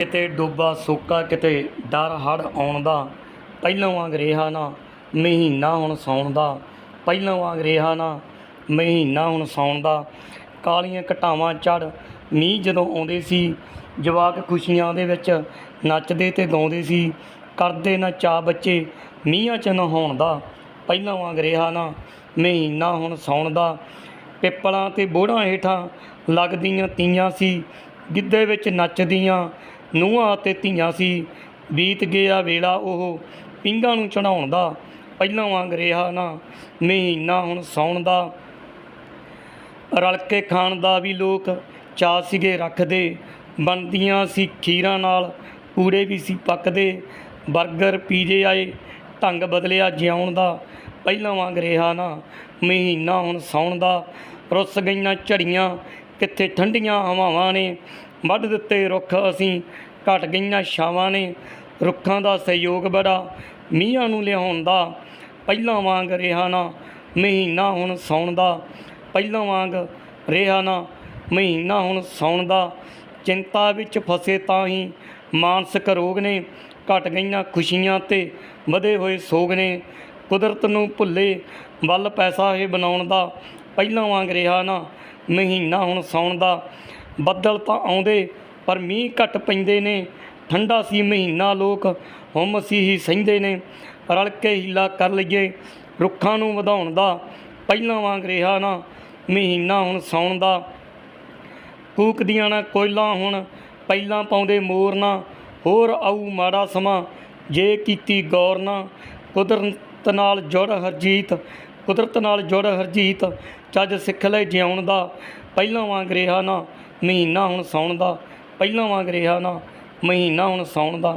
ਕਿਤੇ ਡੋਬਾ ਸੋਕਾ, ਕਿਤੇ ਡਰ ਹੜ ਆਉਣ ਦਾ ਪਹਿਲਾਂ ਵਾਂਗ ਰਿਹਾ ਨਾ, ਮਹੀਨਾ ਹੁਣ ਸੌਣ ਦਾ ਪਹਿਲਾਂ ਵਾਂਗ ਰਿਹਾ ਨਾ, ਮਹੀਨਾ ਹੁਣ ਸੌਣ ਦਾ ਕਾਲੀਆਂ ਘਟਾਵਾਂ ਚੜ ਮੀਂਹ ਜਦੋਂ ਆਉਂਦੇ ਸੀ, ਜਵਾਕ ਖੁਸ਼ੀਆਂ ਦੇ ਵਿੱਚ ਨੱਚਦੇ ਤੇ ਗਾਉਂਦੇ ਸੀ। ਕਰਦੇ ਨਾ ਚਾ ਬੱਚੇ, ਮੀਂਹਾਂ 'ਚ ਨਹਾਉਣ ਦਾ ਪਹਿਲਾਂ ਵਾਂਗ ਰਿਹਾ ਨਾ, ਮਹੀਨਾ ਹੁਣ ਸੌਣ ਦਾ ਪਿੱਪਲਾਂ ਤੇ ਬੋੜਾਂ ਹੇਠਾਂ ਲੱਗਦੀਆਂ ਤੀਆਂ ਸੀ। ਗਿੱਧੇ ਵਿੱਚ ਨੱਚਦੀਆਂ ਨੂੰਹਾਂ ਅਤੇ ਧੀਆਂ ਸੀ। ਬੀਤ ਗਿਆ ਵੇਲਾ ਉਹ ਪਿੰਗਾਂ ਨੂੰ ਚੜਾਉਣ ਦਾ ਪਹਿਲਾਂ ਵਾਂਗ ਰਿਹਾ ਨਾ ਮਹੀਨਾ ਹੁਣ ਸੌਣ ਦਾ ਰਲ ਕੇ ਖਾਣ ਦਾ ਵੀ ਲੋਕ ਚਾਅ ਸੀਗੇ ਰੱਖਦੇ। ਬਣਦੀਆਂ ਸੀ ਖੀਰਾਂ ਨਾਲ, ਪੂਰੇ ਵੀ ਸੀ ਪੱਕਦੇ। 버ਗਰ ਪੀਜੇ ਆਏ, ਢੰਗ ਬਦਲਿਆ ਜਿਉਣ ਦਾ। ਪਹਿਲਾਂ ਵਾਂਗ ਰਿਹਾ ਨਾ ਮਹੀਨਾ ਹੁਣ ਸੌਣ ਦਾ ਰੁੱਸ ਗਈਆਂ ਝੜੀਆਂ, ਕਿੱਥੇ ਠੰਡੀਆਂ ਹਵਾਵਾਂ ਨੇ। ਵੱਢ ਦਿੱਤੇ ਰੁੱਖ ਅਸੀਂ, ਘਟ ਗਈਆਂ ਛਾਵਾਂ ਨੇ। ਰੁੱਖਾਂ ਦਾ ਸਹਿਯੋਗ ਬੜਾ, ਮੀਂਹਾਂ ਨੂੰ ਲਿਆਉਣ ਦਾ। ਪਹਿਲਾਂ ਵਾਂਗ ਰਿਹਾ ਨਾ, ਮਹੀਨਾ ਹੁਣ ਸੌਣ ਦਾ। ਪਹਿਲਾਂ ਵਾਂਗ ਰਿਹਾ ਨਾ, ਮਹੀਨਾ ਹੁਣ ਸੌਣ ਦਾ। ਚਿੰਤਾ ਵਿੱਚ ਫਸੇ ਤਾਂ ਹੀ ਮਾਨਸਿਕ ਰੋਗ ਨੇ, ਘਟ ਗਈਆਂ ਖੁਸ਼ੀਆਂ ਤੇ ਵਧੇ ਹੋਏ ਸੋਗ ਨੇ। ਕੁਦਰਤ ਨੂੰ ਭੁੱਲੇ ਵੱਲ ਪੈਸਾ ਇਹ ਬਣਾਉਣ ਦਾ। ਪਹਿਲਾਂ ਵਾਂਗ ਰਿਹਾ ਨਾ, ਮਹੀਨਾ ਹੁਣ ਸੌਣ ਦਾ। ਬੱਦਲ ਤਾਂ ਆਉਂਦੇ, ਪਰ ਮੀਂਹ ਘੱਟ ਪੈਂਦੇ ਨੇ। ਠੰਡਾ ਸੀ ਮਹੀਨਾ ਲੋਕ, ਹੁੰਮ ਸੀ ਹੀ ਸਹਿੰਦੇ ਨੇ। ਰਲ ਕੇ ਹੀਲਾ ਕਰ ਲਈਏ, ਰੁੱਖਾਂ ਨੂੰ ਵਧਾਉਣ ਦਾ। ਪਹਿਲਾਂ ਵਾਂਗ ਰਿਹਾ ਨਾ, ਮਹੀਨਾ ਹੁਣ ਸੌਣ ਦਾ। ਕੂਕਦੀਆਂ ਨਾ ਕੋਇਲਾਂ ਹੁਣ ਪਹਿਲਾਂ ਪਾਉਂਦੇ ਮੋਰ ਨਾ। ਹੋਰ ਆਊ ਮਾੜਾ ਸਮਾਂ, ਜੇ ਕੀਤੀ ਗੌਰ ਨਾ। ਕੁਦਰਤ ਨਾਲ ਜੁੜ ਹਰਜੀਤ ਕੁਦਰਤ ਨਾਲ ਜੁੜ ਹਰਜੀਤ ਚੱਜ ਸਿੱਖ ਲੈ ਜਿਉਣ ਦਾ। ਪਹਿਲਾਂ ਵਾਂਗ ਰਿਹਾ ਨਾ ਮਹੀਨਾ ਹੁਣ ਸੌਣ ਦਾ ਪਹਿਲਾਂ ਵਾਂਗ ਰਿਹਾ ਨਾ ਮਹੀਨਾ ਹੁਣ ਸੌਣ ਦਾ।